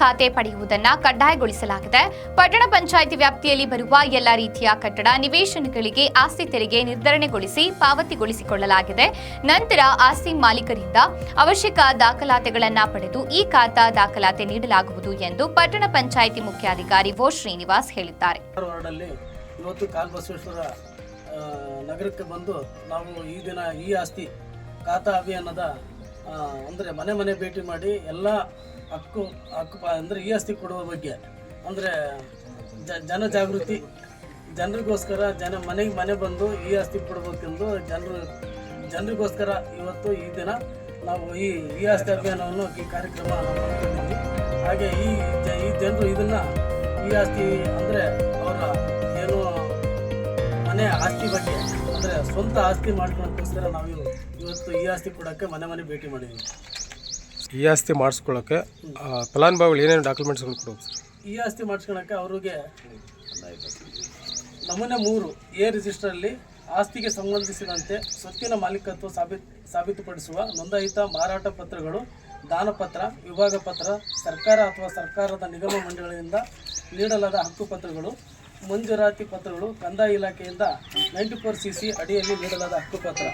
ಖಾತೆ ಪಡೆಯುವುದನ್ನ ಕಡ್ಡಾಯಗೊಳಿಸಲಾಗಿದೆ. ಪಟ್ಟಣ ಪಂಚಾಯಿತಿ ವ್ಯಾಪ್ತಿಯಲ್ಲಿ ಬರುವ ಎಲ್ಲ ರೀತಿಯ ಕಟ್ಟಡ ನಿವೇಶನಗಳಿಗೆ ಆಸ್ತಿ ತೆರಿಗೆ ನಿರ್ಧರಣೆಗೊಳಿಸಿ ಪಾವತಿಗೊಳಿಸಿಕೊಳ್ಳಲಾಗಿದೆ. ನಂತರ ಆಸ್ತಿ ಮಾಲೀಕರಿಂದ ಅವಶ್ಯಕ ದಾಖಲಾತಿಗಳನ್ನ ಪಡೆದು ಈ ಖಾತಾ ದಾಖಲಾತಿ ನೀಡಲಾಗುವುದು ಎಂದು ಪಟ್ಟಣ ಪಂಚಾಯಿತಿ ಮುಖ್ಯಾಧಿಕಾರಿ ಓ ಶ್ರೀನಿವಾಸ್ ಹೇಳಿದ್ದಾರೆ. ನಗರಕ್ಕೆ ಬಂದು ನಾವು ಈ ದಿನ ಈ ಆಸ್ತಿ ಖಾತಾ ಅಭಿಯಾನದ ಅಂದರೆ ಮನೆ ಮನೆ ಭೇಟಿ ಮಾಡಿ ಎಲ್ಲ ಹಕ್ಕು ಹಕ್ಕು ಅಂದರೆ ಈ ಆಸ್ತಿ ಕೊಡುವ ಬಗ್ಗೆ. ಅಂದರೆ ಜ ಜನಜಾಗೃತಿ ಜನರಿಗೋಸ್ಕರ ಜನ ಮನೆಗೆ ಮನೆ ಬಂದು ಈ ಆಸ್ತಿ ಕೊಡಬೇಕೆಂದು ಜನರು, ಜನರಿಗೋಸ್ಕರ ಇವತ್ತು ಈ ದಿನ ನಾವು ಈ ಈ ಆಸ್ತಿ ಅಭಿಯಾನವನ್ನು ಈ ಕಾರ್ಯಕ್ರಮ ನಾವು ಹಾಗೆ ಈ ಈ ಜನರು ಇದನ್ನು ಈ ಆಸ್ತಿ ಅಂದರೆ ಅವರ ಏನು ಮನೆ ಆಸ್ತಿ ಬಗ್ಗೆ, ಅಂದರೆ ಸ್ವಂತ ಆಸ್ತಿ ಮಾಡ್ಕೊಳ್ಳೋಕ್ಕೋಸ್ಕರ ನಾವು ಇವ್- ಇವತ್ತು ಈ ಆಸ್ತಿ ಕೊಡೋಕ್ಕೆ ಮನೆ ಮನೆ ಭೇಟಿ ಮಾಡಿದ್ವಿ. ಈ ಆಸ್ತಿ ಮಾಡಿಸ್ಕೊಳ್ಳೋಕೆ ಫಲಾನುಭವಿಗಳು ಏನೇನು ಡಾಕ್ಯುಮೆಂಟ್ಸ್ಗಳು ಕೊಡ್ಬೇಕು ಸರ್? ಈ ಆಸ್ತಿ ಮಾಡಿಸ್ಕೊಳಕ್ಕೆ ಅವ್ರಿಗೆ ನಮೂನೆ ಮೂರು ಎ ರಿಜಿಸ್ಟರಲ್ಲಿ ಆಸ್ತಿಗೆ ಸಂಬಂಧಿಸಿದಂತೆ ಸ್ವತ್ತಿನ ಮಾಲೀಕತ್ವ ಸಾಬೀತ್, ಸಾಬೀತುಪಡಿಸುವ ನೋಂದಾಯಿತ ಮಾರಾಟ ಪತ್ರಗಳು ದಾನಪತ್ರ ವಿಭಾಗ ಪತ್ರ, ಸರ್ಕಾರ ಅಥವಾ ಸರ್ಕಾರದ ನಿಗಮ ಮಂಡಳಿಯಿಂದ ನೀಡಲಾದ ಹಕ್ಕುಪತ್ರಗಳು ಮಂಜೂರಾತಿ ಪತ್ರಗಳು, ಕಂದಾಯ ಇಲಾಖೆಯಿಂದ ನೈಂಟಿ ಫೋರ್ ಸಿ ಸಿ ಅಡಿಯಲ್ಲಿ ನೀಡಲಾದ ಹಕ್ಕುಪತ್ರ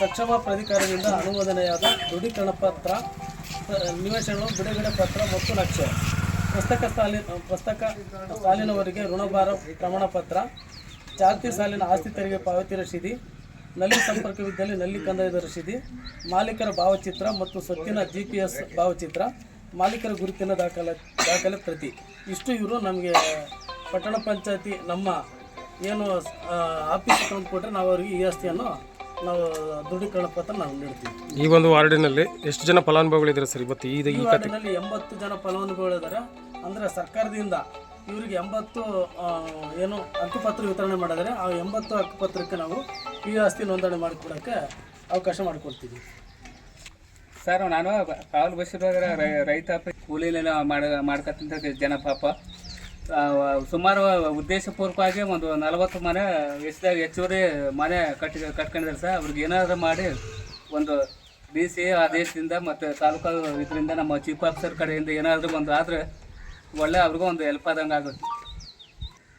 ಸಕ್ಷಮ ಪ್ರಾಧಿಕಾರದಿಂದ ಅನುಮೋದನೆಯಾದ ದೃಢೀಕರಣ ಪತ್ರ ನಿವೇಶನಗಳು ಬಿಡುಗಡೆ ಪತ್ರ ಮತ್ತು ನಕ್ಷೆ. ಪುಸ್ತಕ ಸಾಲಿನ ಪುಸ್ತಕ ಸಾಲಿನವರಿಗೆ ಋಣಭಾರ ಪ್ರಮಾಣ ಪತ್ರ ಚಾಲ್ತಿ ಸಾಲಿನ ಆಸ್ತಿ ತೆರಿಗೆ ಪಾವತಿ ರಸೀದಿ ನಲ್ಲಿ ಸಂಪರ್ಕವಿದ್ದಲ್ಲಿ ನಲ್ಲಿ ಕಂದಾಯದ ರಸೀದಿ ಮಾಲೀಕರ ಭಾವಚಿತ್ರ ಮತ್ತು ಸ್ವತ್ತಿನ ಜಿ ಪಿ ಎಸ್ ಭಾವಚಿತ್ರ. ಮಾಲೀಕರ ಗುರುತಿನ ದಾಖಲೆ ದಾಖಲೆ ಪ್ರತಿ. ಇಷ್ಟು ಇವರು ನಮಗೆ, ಪಟ್ಟಣ ಪಂಚಾಯತಿ ನಮ್ಮ ಏನು ಆಫೀಸ್ ತಂದು ಕೊಟ್ಟರೆ ನಾವು ಅವರಿಗೆ ಈ ಆಸ್ತಿಯನ್ನು ನಾವು ದೃಢೀಕರಣ ಪತ್ರ ನಾವು ನೀಡ್ತೀವಿ. ಈ ಒಂದು ವಾರ್ಡಿನಲ್ಲಿ ಎಷ್ಟು ಜನ ಫಲಾನುಭವಿಗಳಿದ್ದಾರೆ ಸರ್ ಇವತ್ತು ಈ ಈ ಈ ಖಾತೆ ವಾರ್ಡಿನಲ್ಲಿ ಎಂಬತ್ತು ಜನ ಫಲಾನುಭವಿಗಳಿದ್ದಾರೆ. ಅಂದರೆ ಸರ್ಕಾರದಿಂದ ಇವರಿಗೆ ಎಂಬತ್ತು ಆ, ಏನು ಹಕ್ಕುಪತ್ರ ವಿತರಣೆ ಮಾಡಿದರೆ ಆ ಎಂಬತ್ತು ಹಕ್ಕುಪತ್ರಕ್ಕೆ ನಾವು ಈ ಆಸ್ತಿ ನೋಂದಣಿ ಮಾಡಿಕೊಡೋಕ್ಕೆ ಅವಕಾಶ ಮಾಡಿಕೊಡ್ತೀವಿ. ಸರ್ ನಾನು ಕಾಲು ಬಸ್ಸಿರುವಾಗ ರೈತಾಪಿ ಕೂಲಿನ ಮಾಡ ಮಾಡ್ಕತ್ತಂತ ಜನ ಪಾಪ. ಸುಮಾರು ಉದ್ದೇಶಪೂರ್ವಕವಾಗಿ ಒಂದು ನಲವತ್ತು ಮನೆ ಎಷ್ಟಾಗ ಹೆಚ್ಚುವರಿ ಮನೆ ಕಟ್ಟಿ, ಕಟ್ಕೊಂಡಿದ್ದಾರೆ ಸರ್. ಅವ್ರಿಗೆ ಏನಾದರೂ ಮಾಡಿ ಒಂದು ಡಿ ಸಿ ಆದೇಶದಿಂದ ಮತ್ತು ತಾಲೂಕು ಇದರಿಂದ ನಮ್ಮ ಚೀಫ್ ಆಫೀಸರ್ ಕಡೆಯಿಂದ ಏನಾದರೂ ಒಂದು ಆದರೆ ಒಳ್ಳೆ ಅವ್ರಿಗೂ ಒಂದು ಹೆಲ್ಪ್ ಆದಂಗೆ ಆಗುತ್ತೆ.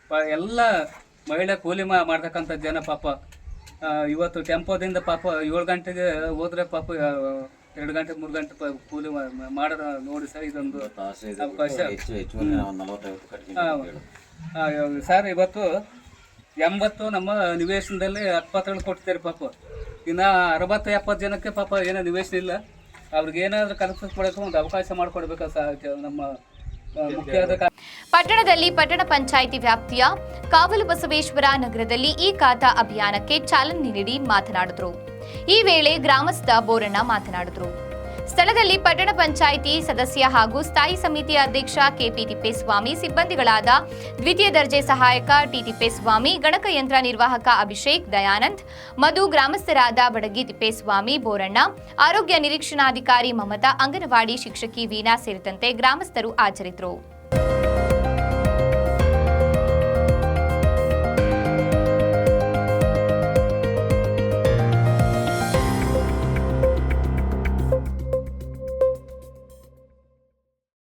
ಪ, ಎಲ್ಲ ಮಹಿಳೆ ಕೂಲಿ ಮಾ, ಮಾಡ್ತಕ್ಕಂಥ ಜನ ಪಾಪ. ಇವತ್ತು ಟೆಂಪೋದಿಂದ ಪಾಪ ಏಳು ಗಂಟೆಗೆ ಹೋದರೆ ಪಾಪ ಎರಡು ಗಂಟೆ ಮೂರು ಗಂಟೆ ಪ- ಕೂಲಿ ಮಾ- ಮಾಡೋದು ನೋಡಿ ಸರ್ ಇದೊಂದು ಅವಕಾಶ. ಆ, ಸರ್ ಇವತ್ತು ಎಂಬತ್ತು ನಮ್ಮ ನಿವೇಶನದಲ್ಲಿ ಹಕ್ಕುಪತ್ರಗಳು ಕೊಡ್ತಾರೆ ಪಾಪ. ಇನ್ನು ಅರವತ್ತು ಎಪ್ಪತ್ತು ಜನಕ್ಕೆ ಪಾಪ ಏನೋ ನಿವೇಶನ ಇಲ್ಲ. ಅವ್ರಿಗೆ ಏನಾದರೂ ಕನಸು ಕೊಡೋಕೆ ಒಂದು ಅವಕಾಶ ಮಾಡಿಕೊಡ್ಬೇಕು ಸರ್ ನಮ್ಮ ಆ, ಮುಖ್ಯವಾದ ಕಾ- ಪಟ್ಟಣದಲ್ಲಿ ಪಟ್ಟಣ ಪಂಚಾಯಿತಿ ವ್ಯಾಪ್ತಿಯ ಕಾವಲು ಬಸವೇಶ್ವರ ನಗರದಲ್ಲಿ ಈ ಖಾತಾ ಅಭಿಯಾನಕ್ಕೆ ಚಾಲನೆ ನೀಡಿ ಮಾತನಾಡಿದರು. ಈ ವೇಳೆ ಗ್ರಾಮಸ್ಥ ಬೋರಣ್ಣ ಮಾತನಾಡಿದರು. ಸ್ಥಳದಲ್ಲಿ ಪಟ್ಟಣ ಪಂಚಾಯಿತಿ ಸದಸ್ಯ ಹಾಗೂ ಸ್ಥಾಯಿ ಸಮಿತಿ ಅಧ್ಯಕ್ಷ ಕೆಪಿ ತಿಪ್ಪೇಸ್ವಾಮಿ, ಸಿಬ್ಬಂದಿಗಳಾದ ದ್ವಿತೀಯ ದರ್ಜೆ ಸಹಾಯಕ ಟಿ ತಿಪ್ಪೇಸ್ವಾಮಿ ಗಣಕಯಂತ್ರ ನಿರ್ವಾಹಕ ಅಭಿಷೇಕ್ ದಯಾನಂದ್, ಮಧು ಗ್ರಾಮಸ್ಥರಾದ ಬಡಗಿ ತಿಪ್ಪೇಸ್ವಾಮಿ ಬೋರಣ್ಣ, ಆರೋಗ್ಯ ನಿರೀಕ್ಷಣಾಧಿಕಾರಿ ಮಮತಾ, ಅಂಗನವಾಡಿ ಶಿಕ್ಷಕಿ ವೀಣಾ ಸೇರಿದಂತೆ ಗ್ರಾಮಸ್ಥರು ಹಾಜರಿದ್ದರು.